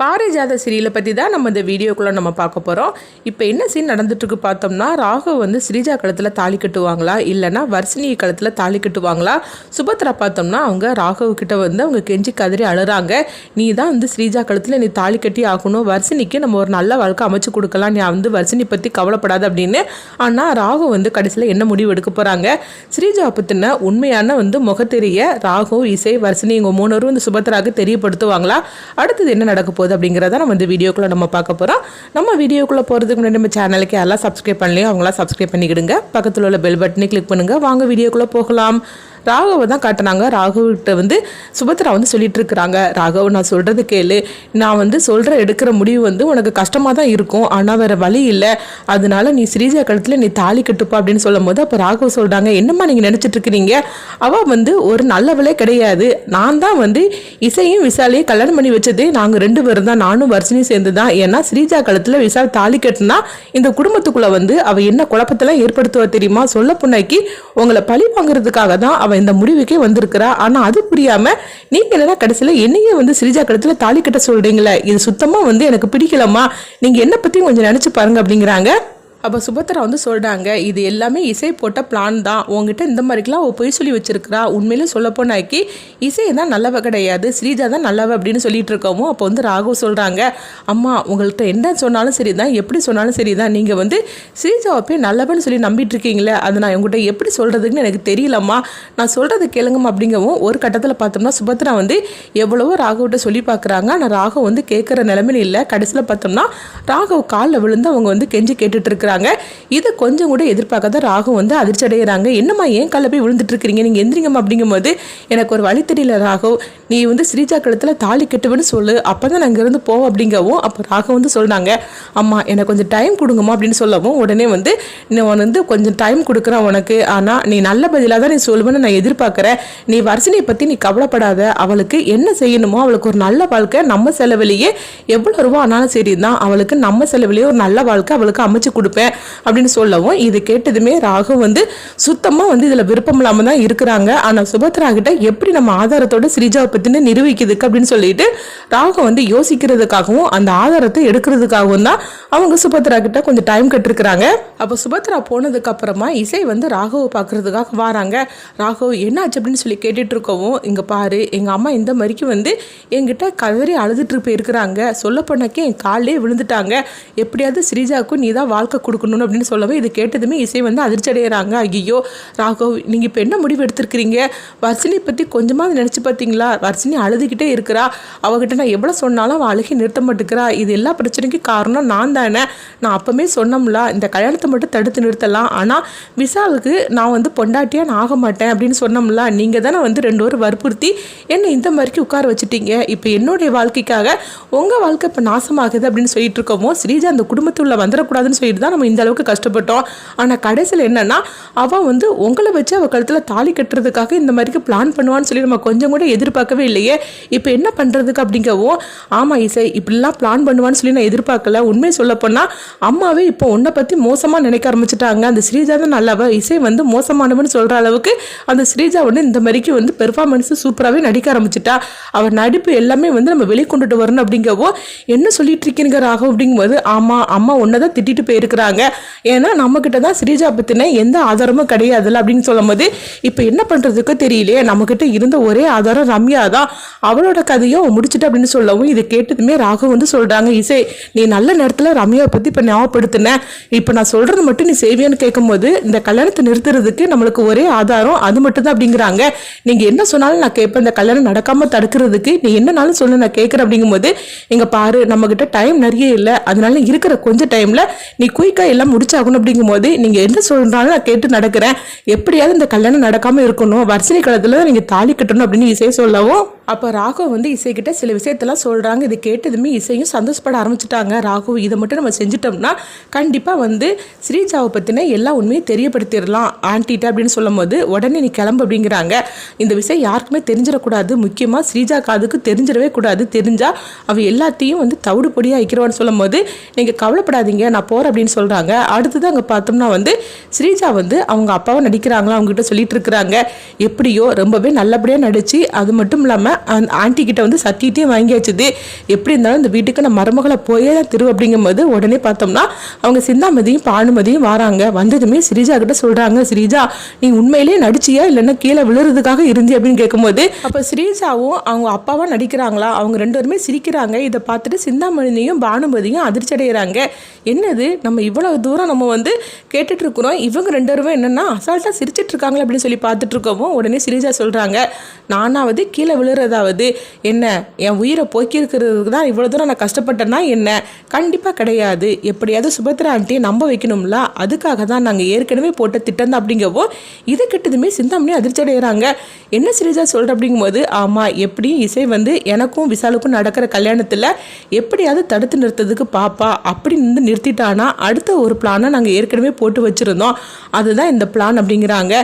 பாரிஜாத சீரியலை பற்றி தான் நம்ம இந்த வீடியோக்குள்ளே நம்ம பார்க்க போகிறோம் இப்போ என்ன சீன் நடந்துட்டுருக்கு பார்த்தோம்னா ராகவ் வந்து ஸ்ரீஜா கழுத்தில் தாலி கட்டுவாங்களா? இல்லைனா வர்ஷினி கழுத்தில் தாலி கட்டுவாங்களா? சுபத்ரா பார்த்தோம்னா அவங்க ராகவ் கிட்ட வந்து அவங்க கெஞ்சி கதறி அழுறாங்க. நீ தான் வந்து ஸ்ரீஜா கழுத்தில் நீ தாலி கட்டி ஆகணும். வர்ஷினிக்கு நம்ம ஒரு நல்ல வாழ்க்கை அமைச்சு கொடுக்கலாம். நீ வந்து வர்ஷினி பற்றி கவலைப்படாது அப்படின்னு. ஆனால் ராகவ் வந்து கடைசியில் என்ன முடிவு எடுக்க போகிறாங்க ஸ்ரீஜா பற்றின உண்மையான வந்து முகத்தெரிய ராகவ் இசை வர்ஷினி இவங்க மூணு வந்து சுபத்ராவுக்கு தெரியப்படுத்துவாங்களா? அடுத்தது என்ன நடக்க போகுது? அப்படிங்கிறத நம்ம இந்த வீடியோக்குள்ளே நம்ம பார்க்க போகிறோம் நம்ம வீடியோக்குள்ளே போகிறதுக்கு முன்னாடி நம்ம சேனலுக்கு எல்லாம் சப்ஸ்கிரைப் பண்ணலையோ அவங்களாம் சப்ஸ்கிரைப் பண்ணிக்கிடுங்க. பக்கத்தில் உள்ள பெல் பட்டனை கிளிக் பண்ணுங்கள் வாங்க வீடியோக்குள்ளே போகலாம். ராகவை தான் காட்டினாங்க. ராகவ்கிட்ட வந்து சுபத்ரா வந்து சொல்லிட்டு இருக்கிறாங்க ராகவ் நான் சொல்கிறது கேளு. நான் வந்து சொல்கிற எடுக்கிற முடிவு வந்து உனக்கு கஷ்டமாக தான் இருக்கும். ஆனால் வேறு வழி இல்லை. அதனால நீ ஸ்ரீஜா கழுத்தில் நீ தாலி கட்டுப்பா அப்படின்னு சொல்லும் போது அப்போ ராகவ் சொல்கிறாங்க என்னம்மா நீங்கள் நினச்சிட்டு இருக்கிறீங்க? அவள் வந்து ஒரு நல்லவளே கிடையாது. நான் தான் வந்து இசையும் விசாலையும் கல்யாணம் பண்ணி வச்சது. நாங்கள் ரெண்டு பேரும் தான். நானும் வர்ஷினியும் சேர்ந்து தான் ஏன்னா ஸ்ரீஜா கழுத்தில் விசால் தாலி கட்டுனா இந்த குடும்பத்துக்குள்ளே வந்து அவள் என்ன குழப்பத்தெல்லாம் ஏற்படுத்துவா தெரியுமா? சொல்ல புண்ணாக்கி உங்களை பழி வாங்குறதுக்காக தான் அவள் இந்த முடிவுக்கே வந்திருக்கிறா. ஆனால் அது புரியாமல் நீங்கள் என்னன்னா கடைசியில் என்னையே வந்து ஸ்ரீஜா கடத்தில் தாலி கட்ட சொல்கிறீங்களே இது சுத்தமாக வந்து எனக்கு பிடிக்கலம்மா. நீங்கள் என்னை பற்றி கொஞ்சம் நினச்சி பாருங்க அப்படிங்கிறாங்க. அப்போ சுபத்ரா வந்து சொல்கிறாங்க இது எல்லாமே இசை போட்ட பிளான் தான். உங்ககிட்ட இந்த மாதிரிக்கெலாம் அவள் பொய் சொல்லி வச்சிருக்கிறா. உண்மையிலே சொல்லப்போனாக்கி இசை தான் நல்லவ கிடையாது ஸ்ரீஜா தான் நல்லவ அப்படின்னு சொல்லிட்டு இருக்கோமோ அப்போ வந்து ராகவ் சொல்கிறாங்க அம்மா உங்கள்கிட்ட என்ன சொன்னாலும் சரி தான் எப்படி சொன்னாலும் சரி தான் நீங்கள் வந்து ஸ்ரீஜாவை போய் நல்லவன்னு சொல்லி நம்பிட்டு இருக்கீங்களே அதை நான் உங்கள்கிட்ட எப்படி சொல்கிறதுக்குன்னு எனக்கு தெரியலம்மா. நான் சொல்கிறது கேளுங்கம்மா அப்படிங்கவும் ஒரு கட்டத்தில் பார்த்தோம்னா சுபத்ரா வந்து எவ்வளவோ ராகவ்கிட்ட சொல்லி பார்க்குறாங்க ஆனால் ராகவ் வந்து கேட்குற நிலமையில இல்லை. கடைசியில் பார்த்தோம்னா ராகவ் காலில் விழுந்து அவங்க வந்து கெஞ்சி கேட்டுட்டு சொல்கிறாங்க இதை கொஞ்சம் கூட எதிர்பார்க்காத ராகு வந்து அதிர்ச்சி அடைகிறாங்க என்னம்மா ஏன் காலில் போய் விழுந்துட்டு இருக்கிறீங்க? நீங்கள் எந்திரிங்கம்மா அப்படிங்கும்போது எனக்கு ஒரு வழி தெரியல ராகு. நீ வந்து ஸ்ரீஜா கழுத்தில் தாலி கட்டுவேன்னு சொல்லு. அப்போ தான் நான் இங்கேருந்து போவோம் அப்படிங்கவும் அப்போ ராகு வந்து சொன்னாங்க அம்மா எனக்கு கொஞ்சம் டைம் கொடுங்கம்மா அப்படின்னு சொல்லவும் உடனே வந்து நான் வந்து கொஞ்சம் டைம் கொடுக்குறேன் உனக்கு. ஆனால் நீ நல்ல பதிலாக தான் நீ சொல்லுவேன்னு நான் எதிர்பார்க்குறேன். நீ வரிசனையை பற்றி நீ கவலைப்படாத. அவளுக்கு என்ன செய்யணுமோ அவளுக்கு ஒரு நல்ல வாழ்க்கை நம்ம செலவிலேயே எவ்வளோ ரூபா ஆனாலும் சரி தான் அவளுக்கு நம்ம செலவிலேயே ஒரு நல்ல வாழ்க்கை அவளுக்கு அமைச்சு கொடுப்பேன். அப்படின்னு சொல்லவும் இது கேட்டதுமே ராகு வந்து சுத்தமாக வந்து இதில் விருப்பம் இல்லாமல் தான் இருக்கிறாங்க. ஆனால் சுபத்ரா கிட்ட எப்படி நம்ம ஆதாரத்தோட ஸ்ரீஜாவை பற்றின நிரூபிக்கிறதுக்கு அப்படின்னு சொல்லிட்டு ராகு வந்து யோசிக்கிறதுக்காகவும் அந்த ஆதாரத்தை எடுக்கிறதுக்காகவும் தான் அவங்க சுபத்ரா கிட்ட கொஞ்சம் டைம் கட்டிருக்கிறாங்க. அப்போ சுபத்ரா போனதுக்கு அப்புறமா இசை வந்து ராகவை பார்க்கறதுக்காக வராங்க. ராகவ் என்னாச்சு? அப்படின்னு சொல்லி கேட்டுட்டு இருக்கவும் இங்கே பாரு எங்கள் அம்மா இந்த மாதிரிக்கு வந்து என்கிட்ட கதறி அழுதுட்டு போயிருக்கிறாங்க. சொல்ல போனாக்கே என் காலிலே விழுந்துட்டாங்க. எப்படியாவது ஸ்ரீஜாவுக்கும் நீ தான் வாழ்க்கை கொடுக்கணும்னு அப்படின்னு சொல்லவே இது கேட்டதுமே இசை வந்து அதிர்ச்சி அடைகிறாங்க ஐயோ ராகவ் நீங்கள் இப்போ என்ன முடிவு எடுத்திருக்கிறீங்க? வர்ஷினி பற்றி கொஞ்சமாவது நினச்சி பார்த்தீங்களா வர்ஷினி அழுதுகிட்டே இருக்கிறா. அவகிட்ட நான் எவ்வளோ சொன்னாலும் அவள் அழுகி நிறுத்த மாட்டேங்கிறா. இது எல்லா பிரச்சனைக்கும் காரணம் நான் தானே. நான் அப்போவே சொன்னோம்ல இந்த கல்யாணத்தை மட்டும் தடுத்து நிறுத்தலாம். ஆனால் விசாவுக்கு நான் வந்து பொண்டாட்டியாக நான் ஆக மாட்டேன் அப்படின்னு சொன்னோம்ல நீங்கள் தானே வந்து ரெண்டு பேரும் வற்புறுத்தி என்னை இந்த மாதிரிக்கு உட்கார வச்சுட்டீங்க. இப்போ என்னுடைய வாழ்க்கைக்காக உங்கள் வாழ்க்கை இப்போ நாசமாகுது அப்படின்னு சொல்லிட்டு இருக்கோமோ ஸ்ரீஜா அந்த குடும்பத்துள்ள வந்துடக்கூடாதுன்னு சொல்லிட்டு தான் நம்ம இந்த அளவுக்கு கஷ்டப்பட்டோம். ஆனால் கடைசியில் என்னென்னா அவள் வந்து உங்களை வச்சு அவள் கழுத்தில் தாலி கட்டுறதுக்காக இந்த மாதிரிக்கு பிளான் பண்ணுவான்னு சொல்லி நம்ம கொஞ்சம் கூட எதிர்பார்க்கவே இல்லையே. இப்போ என்ன பண்ணுறதுக்கு அப்படிங்கவோ ஆமாம் இசை இப்படிலாம் பிளான் பண்ணுவான்னு சொல்லி நான் எதிர்பார்க்கல. உண்மையை சொல்லப்போனால் அம்மாவே இப்போ உன்னை பற்றி மோசமாக நினைக்க ஆரம்பிச்சிட்டாங்க. அந்த ஸ்ரீஜா தான் நல்லாவா. இசை வந்து மோசமானவன்னு சொல்கிற அளவுக்கு அந்த ஸ்ரீஜா வந்து இந்த மாதிரிக்கு வந்து பெர்ஃபார்மன்ஸ் சூப்பராகவே நடிக்க ஆரம்பிச்சிட்டா. அவள் நடிப்பு எல்லாமே வந்து நம்ம வெளிக்கொண்டுட்டு வரணும் அப்படிங்கவோ என்ன சொல்லிட்டு இருக்கீங்க ராகம் அப்படிங்கும்போது ஆமாம் அம்மா ஒன்றை தான் திட்டிட்டு போயிருக்கிறாங்க. ஏன்னா நம்மக்கிட்ட தான் ஸ்ரீஜா பற்றின எந்த ஆதாரமும் கிடையாதுல்ல அப்படின்னு சொல்லும் போது இப்போ என்ன பண்ணுறதுக்கு தெரியலையே. நம்மக்கிட்ட இருந்த ஒரே ஆதாரம் ரம்யா தான். அவளோட கதையும் முடிச்சுட்டு அப்படின்னு சொல்லவும் இது கேட்டதுமே ராகம் வந்து சொல்கிறாங்க இசை நீ நல்ல நேரத்தில் ரம்யாவை பற்றி இப்போ ஞாபகப்படுத்தின. இப்போ நான் சொல்கிறது மட்டும் நீ செய்வியான்னு கேட்கும்போது இந்த கல்யாணத்தை நிறுத்துறதுக்கு நம்மளுக்கு ஒரே ஆதாரம் அது மட்டும் தான் அப்படிங்கிறாங்க. நீங்கள் என்ன சொன்னாலும் நான் கேட்பேன் இந்த கல்யாணம் நடக்காமல் தடுக்கிறதுக்கு நீ என்னனாலும் சொல்லு நான் கேட்குறேன் அப்படிங்கும்போது இங்கே பாரு நம்மக்கிட்ட டைம் நிறைய இல்லை. அதனால இருக்கிற கொஞ்சம் டைமில் நீ குயிக்காக எல்லாம் முடிச்சாகணும் அப்படிங்கும்போது நீங்கள் என்ன சொல்கிறாலும் நான் கேட்டு நடக்கிறேன். எப்படியாவது இந்த கல்யாணம் நடக்காமல் இருக்கணும். வரிசை காலத்தில் தான் நீங்கள் தாலி கட்டணும் அப்படின்னு இசை சொல்லவும் அப்போ ராகவ் வந்து இசைக்கிட்ட சில விஷயத்தெல்லாம் சொல்கிறாங்க இது கேட்டதுமே இசையும் சந்தோஷப்பட ஆரம்பிச்சிட்டாங்க. ராகவ் இதை மட்டும் நம்ம செஞ்சிட்டோம்னா கண்டிப்பாக வந்து ஸ்ரீஜாவை பற்றின எல்லா உண்மையும் தெரியப்படுத்திடலாம். ஆண்டிகிட்ட அப்படின்னு சொல்லும் போது உடனே நீ கிளம்பு அப்படிங்கிறாங்க. இந்த விஷயம் யாருக்குமே தெரிஞ்சிடக்கூடாது. முக்கியமாக ஸ்ரீஜா காதுக்கு தெரிஞ்சிடவே கூடாது. தெரிஞ்சால் அவள் எல்லாத்தையும் வந்து தவிடு பொடியாக வைக்கிறவான்னு சொல்லும் போது நீங்கள் கவலைப்படாதீங்க நான் போகிறேன் அப்படின்னு சொல்கிறாங்க அடுத்தது அங்கே பார்த்தோம்னா வந்து ஸ்ரீஜா வந்து அவங்க அப்பாவை நடிக்கிறாங்களா அவங்ககிட்ட சொல்லிட்டு இருக்கிறாங்க. எப்படியோ ரொம்பவே நல்லபடியாக நடிச்சு அது மட்டும் இல்லாமல் அந்த ஆண்டி கிட்ட வந்து சத்தியத்தையும் வாங்கியாச்சுது எப்படி இருந்தாலும் இந்த வீட்டுக்கு நான் மருமகளை போயே தான் திரு அப்படிங்கும்போது உடனே பார்த்தோம்னா அவங்க சிந்தாமதியும் அனுமதியும் வராங்க. வந்ததுமே ஸ்ரீஜா கிட்ட சொல்கிறாங்க ஸ்ரீஜா நீ உண்மையிலேயே நடிச்சியா? இல்லைன்னா கீழே விழுறதுக்காக இருந்தி அப்படின்னு கேட்கும்போது அப்போ ஸ்ரீஜாவும் அவங்க அப்பாவா நடிக்கிறாங்களா? அவங்க ரெண்டு பேருமே சிரிக்கிறாங்க. இதை பார்த்துட்டு சிந்தாமணியும் பானுமதியும் அதிர்ச்சி அடைகிறாங்க என்னது? நம்ம இவ்வளவு தூரம் நம்ம வந்து கேட்டுட்டு இருக்கிறோம். இவங்க ரெண்டு பேருமே என்னன்னா அசால்ட்டாக சிரிச்சிட்டு இருக்காங்களே அப்படின்னு சொல்லி பார்த்துட்டு இருக்கவும் உடனே ஸ்ரீஜா சொல்கிறாங்க நானாவது கீழே விழுறதாவது. என்ன என் உயிரை போக்கியிருக்கிறதுக்கு தான் இவ்வளோ தூரம் நான் கஷ்டப்பட்டேன்னா என்ன? கண்டிப்பாக கிடையாது. எப்படியாவது சுபத்ரா ஆண்டியை நம்ப வைக்கணும் வைக்கணும்ல அதுக்காக தான் நாங்கள் ஏற்கனவே போட்ட திட்டம் தான் அப்படிங்கவோ இதை கிட்டதுமே சிந்தாமணி அதிர்ச்சி அடைகிறாங்க என்ன சிரிஜா சொல்கிற அப்படிங்கும்போது ஆமாம் எப்படியும் இசை வந்து எனக்கும் விசாலுக்கும் நடக்கிற கல்யாணத்தில் எப்படியாவது தடுத்து நிறுத்ததுக்கு பாப்பா அப்படி வந்து நிறுத்திட்டானா அடுத்த ஒரு பிளானை நாங்கள் ஏற்கனவே போட்டு வச்சுருந்தோம். அதுதான் இந்த பிளான் அப்படிங்கிறாங்க.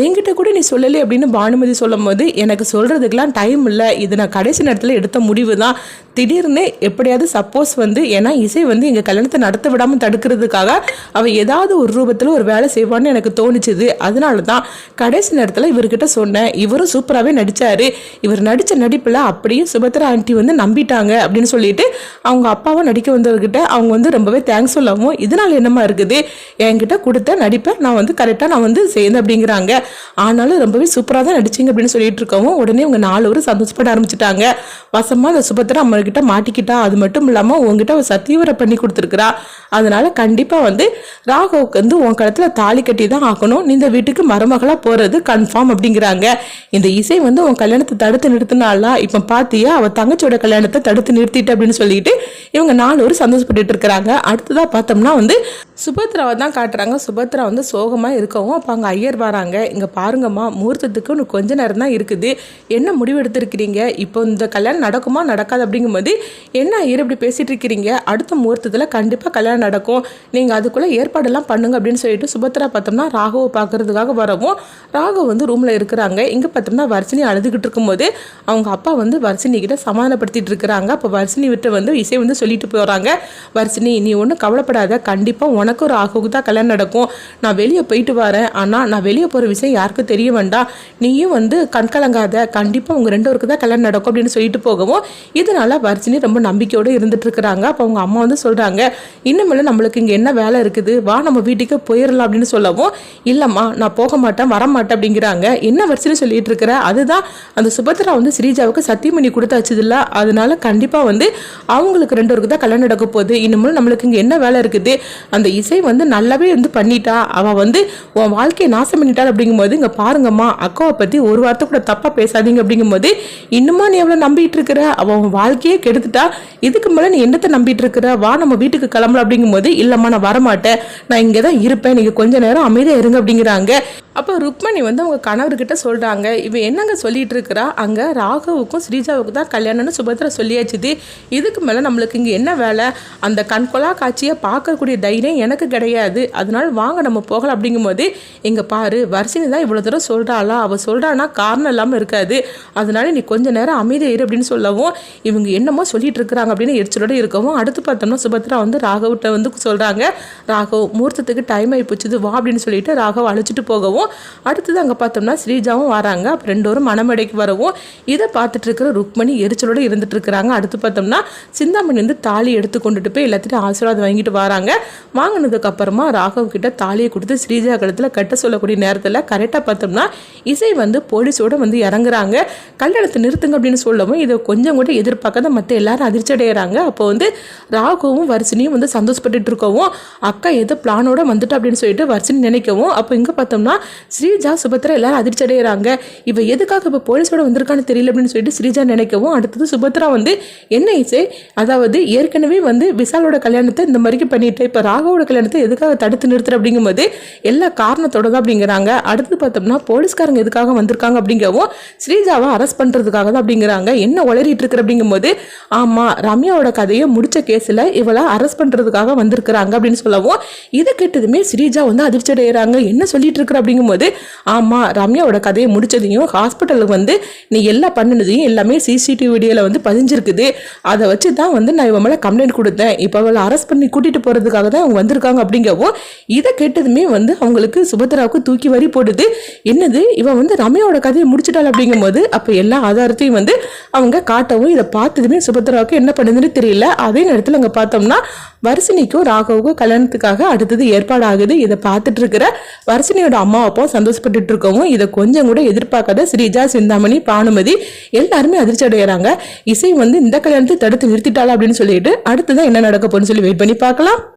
என்கிட்ட கூட நீ சொல்லலை அப்படின்னு பானுமதி சொல்லும் போது எனக்கு சொல்கிறதுக்கெலாம் டைம் இல்லை. இது நான் கடைசி நேரத்தில் எடுத்த முடிவு தான் திடீர்னு எப்படியாவது சப்போஸ் வந்து ஏன்னா இசை வந்து எங்கள் கல்யாணத்தை நடத்த விடாமல் தடுக்கிறதுக்காக அவள் ஏதாவது ஒரு ரூபத்தில் ஒரு வேலை செய்வான்னு எனக்கு தோணுச்சுது. அதனால தான் கடைசி நேரத்தில் இவர்கிட்ட சொன்னேன். இவரும் சூப்பராகவே நடித்தார் இவர் நடித்த நடிப்பில் அப்படியே சுபத்ரா ஆண்டி வந்து நம்பிட்டாங்க அப்படின்னு சொல்லிட்டு அவங்க அப்பாவை நடிக்க வந்தவர்கிட்ட அவங்க வந்து ரொம்பவே தேங்க்ஸ் சொல்லவும் இதனால் என்னமா இருக்குது? என்கிட்ட கொடுத்த நடிப்பை நான் வந்து கரெக்டாக நான் வந்து சேர்ந்தேன் அப்படிங்கிறாங்க. ஆனாலும் ரொம்பவே சூப்பராக தான் நடிச்சிங்க அப்படின்னு சொல்லிட்டு இருக்கவும் உடனே இவங்க நாலு பேரும் சந்தோஷப்பட ஆரம்பிச்சிட்டாங்க. வசமாக அந்த சுபத்ரா அம்மா கிட்ட மாட்டிக்கிட்டா அது மட்டும் இல்லாமல் உங்ககிட்ட அவள் சத்தியவரை பண்ணி கொடுத்துருக்குறா. அதனால கண்டிப்பாக வந்து ராகவுக்கு வந்து உன் கழுத்தில் தாலி கட்டி தான் ஆக்கணும் இந்த வீட்டுக்கு மருமகளாக போகிறது கன்ஃபார்ம் அப்படிங்கிறாங்க. இந்த இசை வந்து உன் கல்யாணத்தை தடுத்து நிறுத்தினாலா இப்போ பார்த்தியா அவள் தங்கச்சியோட கல்யாணத்தை தடுத்து நிறுத்திட்டு அப்படின்னு சொல்லிட்டு இவங்க நாலு ஒரு சந்தோஷப்பட்டுட்டு இருக்கிறாங்க. அடுத்ததாக பார்த்தோம்னா வந்து சுபத்ராவை தான் காட்டுறாங்க. சுபத்ரா வந்து சோகமாக இருக்கவும் அப்போ அங்கே ஐயர் வராங்க. இங்கே பாருங்கம்மா முகூர்த்தத்துக்கு இன்னும் கொஞ்ச நேரம் தான் இருக்குது. என்ன முடிவு எடுத்திருக்கிறீங்க? இப்போ இந்த கல்யாணம் நடக்குமா நடக்காது அப்படிங்கும்போது என்ன ஐயர் இப்படி பேசிகிட்டு இருக்கிறீங்க? அடுத்த முகூர்த்தத்தில் கண்டிப்பாக கல்யாணம் நடக்கும். நீங்கள் அதுக்குள்ளே ஏற்பாடெல்லாம் பண்ணுங்க அப்படின்னு சொல்லிட்டு சுபத்ரா பார்த்தோம்னா ராகவை பார்க்கறதுக்காக வரவும் ராகவ் வந்து ரூமில் இருக்கிறாங்க. இங்கே பார்த்தோம்னா வர்ஷினி அழுதுகிட்டு இருக்கும்போது அவங்க அப்பா வந்து வர்ஷினி கிட்ட சமாதானப்படுத்திட்டு இருக்கிறாங்க. அப்போ வர்ஷினி விட்டு வந்து இசை வந்து சொல்லிட்டு போகிறாங்க வர்ஷினி நீ ஒன்றும் கவலைப்படாத. கண்டிப்பாக உனக்கும் ராகுவுக்கு தான் கல்யாணம் நடக்கும். நான் வெளியே போயிட்டு வரேன். ஆனால் நான் வெளியே போகிற விஷயம் யாருக்கும் தெரிய வேண்டாம். நீயும் வந்து கண்கலங்காத கண்டிப்பாக உங்கள் ரெண்டு பேருக்கு தான் கல்யாணம் நடக்கும் அப்படின்னு சொல்லிட்டு போகவும் இதனால வர்ஜினி ரொம்ப நம்பிக்கையோடு இருந்துட்டு இருக்கிறாங்க. அப்போ அவங்க அம்மா வந்து சொல்கிறாங்க இன்னுமேல நம்மளுக்கு இங்கே என்ன வேலை இருக்குது? வா நம்ம வீட்டுக்கு போயிடலாம் அப்படின்னு சொல்லவும் இல்லைம்மா நான் போக மாட்டேன் வர மாட்டேன் அப்படிங்கிறாங்க. என்ன வரிசையில் சொல்லிட்டு இருக்கிற? அதுதான் அந்த சுபத்ரா வந்து ஸ்ரீஜாவுக்கு சத்தியம் பண்ணி கொடுத்தாச்சுது இல்லை அதனால கண்டிப்பாக வந்து அவங்களுக்கு ரெண்டு பேருக்கு தான் கல்யாணம் நடக்க போகுது. இன்னமும் நம்மளுக்கு இங்கே என்ன வேலை இருக்குது? அந்த இசை வந்து நல்லாவே வந்து பண்ணிட்டா அவள் வந்து உன் வாழ்க்கையை நாசம் பண்ணிட்டாள் அப்படிங்கும்போது இங்கே பாருங்கம்மா அக்காவை பற்றி ஒரு வார்த்தை கூட தப்பாக பேசாதீங்க அப்படிங்கும்போது இன்னுமா நீ எவ்வளோ நம்பிட்டு இருக்கிற? அவள் உன் வாழ்க்கையே கெடுத்துட்டா இதுக்கு மேலே நீ என்னத்தை நம்பிட்டு இருக்கிற? வா நம்ம வீட்டுக்கு கிளம்பலாம் அப்படிங்கும்போது இல்லைம்மா நான் வரமாட்டேன். நான் இங்கே தான் இருப்பேன். நீங்கள் கொஞ்ச நேரம் அமைதியாக இருங்க அப்படிங்கிறாங்க. அப்போ ருக்மணி வந்து அவங்க கணவர்கிட்ட சொல்கிறாங்க இவன் என்னங்க சொல்லிட்டு இருக்கிறா அங்கே ராகவுக்கும் ஸ்ரீஜாவுக்கும் தான் கல்யாணம்னு சுபத்ரா சொல்லியாச்சுது. இதுக்கு மேலே நம்மளுக்கு இங்கே என்ன வேலை? அந்த கண்கொலா காட்சியை பார்க்கக்கூடிய தைரியம் எனக்கு கிடையாது. அதனால வாங்க நம்ம போகலாம். அப்படிங்கும்போது இங்கே பாரு வர்ஷினி தான் இவ்வளோ தூரம் சொல்கிறாளா அவள் சொல்கிறானா காரணம் இல்லாமல் இருக்காது. அதனால நீ கொஞ்ச நேரம் அமைதியாக இரு அப்படின்னு சொல்லவும் இவங்க என்னமோ சொல்லிட்டு இருக்கிறாங்க அப்படின்னு எரிச்சலோட இருக்கவும் அடுத்து பார்த்தோம்னா சுபத்ரா வந்து ராகவ்கிட்ட வந்து சொல்கிறாங்க ராகவ் முகூர்த்தத்துக்கு டைம் ஆகி போச்சுது வா அப்படின்னு சொல்லிட்டு ராகவ் அழைச்சிட்டு போகவும் அடுத்தது அங்கே பார்த்தோம்னா ஸ்ரீஜாவும் வராங்க. அப்போ ரெண்டு பேரும் வரவும். இதை பார்த்துட்டு இருக்கிற ருக்மணி எரிச்சலோட இருந்துட்டு இருக்கிறாங்க அடுத்து பார்த்தோம்னா சிந்தாமணி வந்து தாலி எடுத்து கொண்டுட்டு போய் எல்லாத்திட்டும் ஆசீர்வாதம் வாங்கிட்டு வராங்க. வாங்கினதுக்கு அப்புறமா ராகவ் கிட்ட தாலியை கொடுத்து ஸ்ரீஜா கழுத்தில் கட்ட சொல்லக்கூடிய நேரத்தில் கரெக்டாக பார்த்தோம்னா இசை வந்து போலீஸோட வந்து இறங்குறாங்க. கல்யாணத்தை நிறுத்துங்க அப்படின்னு சொல்லவும் இதை கொஞ்சம் கூட எதிர்பார்க்காத மற்ற எல்லாரும் அதிர்ச்சி அடைகிறாங்க அப்போ வந்து ராகவும் வர்ஷினியும் வந்து சந்தோஷப்பட்டு இருக்கவும் அக்கா ஏதோ பிளானோட வந்துட்டு அப்படின்னு சொல்லிட்டு வர்ஷினி நினைக்கவும் அப்போ இங்கே பார்த்தோம்னா ஸ்ரீஜா சுபத்ரா எல்லாரும் அதிர்ச்சி அடைகிறாங்க இவ எதுக்காக இப்போ போலீஸோட வந்திருக்கான்னு தெரியல அப்படின்னு சொல்லிட்டு ஸ்ரீஜா நினைக்கவும் அடுத்தது சுபத்ரா வந்து என்ன இசை? அதாவது ஏற்கனவே வந்து விசாலோட கல்யாணத்தை இந்த மாதிரிக்கு பண்ணிட்டு இப்போ ராகவோட கல்யாணத்தை எதுக்காக தடுத்து நிறுத்துற? அப்படிங்கும்போது எல்லா காரணத்தோட தான் அப்படிங்கிறாங்க. அடுத்து பார்த்தோம்னா போலீஸ்காரங்க எதுக்காக வந்திருக்காங்க அப்படிங்கவும் ஸ்ரீஜாவை அரெஸ்ட் பண்ணுறதுக்காக தான் அப்படிங்கிறாங்க. என்ன உளறிட்டு இருக்கிற அப்படிங்கும்போது ஆமாம் ரம்யாவோட கதையை முடிச்ச கேஸில் இவளை அரெஸ்ட் பண்ணுறதுக்காக வந்திருக்கிறாங்க அப்படின்னு சொல்லவும் இதை கேட்டதுமே ஸ்ரீஜா வந்து அதிர்ச்சி அடைகிறாங்க என்ன சொல்லிட்டு இருக்கிற அப்படிங்கும்போது அப்படிங்கும்போது ஆமாம் ரம்யாவோட கதையை முடிச்சதையும் ஹாஸ்பிட்டலுக்கு வந்து நீ எல்லாம் பண்ணினதையும் எல்லாமே சிசிடிவி வீடியோவில் வந்து பதிஞ்சிருக்குது. அதை வச்சு தான் வந்து நான் இவன் மேலே கம்ப்ளைண்ட் கொடுத்தேன். இப்போ அவளை அரெஸ்ட் பண்ணி கூட்டிகிட்டு போகிறதுக்காக தான் அவங்க வந்திருக்காங்க அப்படிங்கவும் இதை கேட்டதுமே வந்து அவங்களுக்கு சுபத்ராவுக்கு தூக்கி வரி போடுது. என்னது? இவன் வந்து ரம்யாவோட கதையை முடிச்சிட்டாள் அப்படிங்கும்போது அப்போ எல்லா ஆதாரத்தையும் வந்து அவங்க காட்டவும் இதை பார்த்ததுமே சுபத்ராவுக்கு என்ன பண்ணுதுன்னு தெரியல. அதே நேரத்தில் அங்கே பார்த்தோம்னா வர்ஷினிக்கும் ராகவுக்கும் கல்யாணத்துக்காக அடுத்தது ஏற்பாடு ஆகுது இதை பார்த்துட்டு இருக்கிற வர்ஷினியோட அம்மா அப்பாவும் சந்தோஷப்பட்டு இருக்கவும் இதை கொஞ்சம் கூட எதிர்பார்க்காத ஸ்ரீஜா சிந்தாமணி பானுமதி எல்லாருமே அதிர்ச்சி அடைகிறாங்க இசை வந்து இந்த கல்யாணத்தை தடுத்து நிறுத்திட்டாளா அப்படின்னு சொல்லிட்டு அடுத்ததான் என்ன நடக்க போகுதுன்னு சொல்லி வெயிட் பண்ணி பார்க்கலாம்.